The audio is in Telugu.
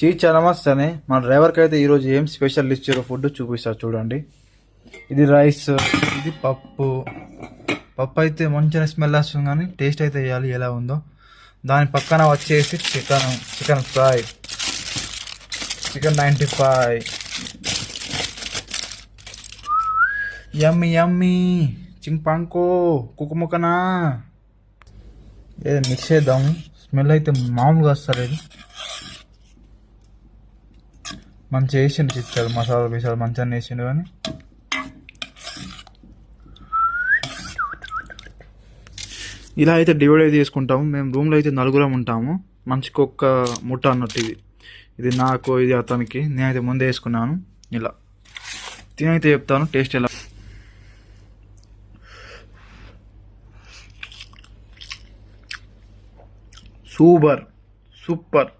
చీచా నమస్తే మన డ్రైవర్కి అయితే ఈరోజు ఏం స్పెషల్ ఇచ్చారో ఫుడ్ చూపిస్తారు చూడండి. ఇది రైస్ ఇది పప్పు. పప్పు అయితే మంచిగా స్మెల్ వస్తుంది కానీ టేస్ట్ అయితే వేయాలి ఎలా ఉందో. దాని పక్కన వచ్చేసి chicken chicken fry. Chicken ninety five. Yummy yummy. చింపాంకో కుకుముకనా ఏదో మిక్స్ చేద్దాం స్మెల్ అయితే మామూలుగా వస్తారు ఇది మంచిగా వేసిండు చిత్రాలు మసాలా పీసాలు మంచిగా వేసిండు కానీ. ఇలా అయితే డివైడ్ అయితే చేసుకుంటాము మేము రూమ్లో అయితే నలుగురం ఉంటాము. మనిషికి ఒక్క ముట్ట అన్నట్టు ఇది. ఇది నాకు ఇది అతనికి. నేనైతే ముందే వేసుకున్నాను. ఇలా. తినైతే చెప్తాను టేస్ట్ ఎలా సూపర్. సూపర్.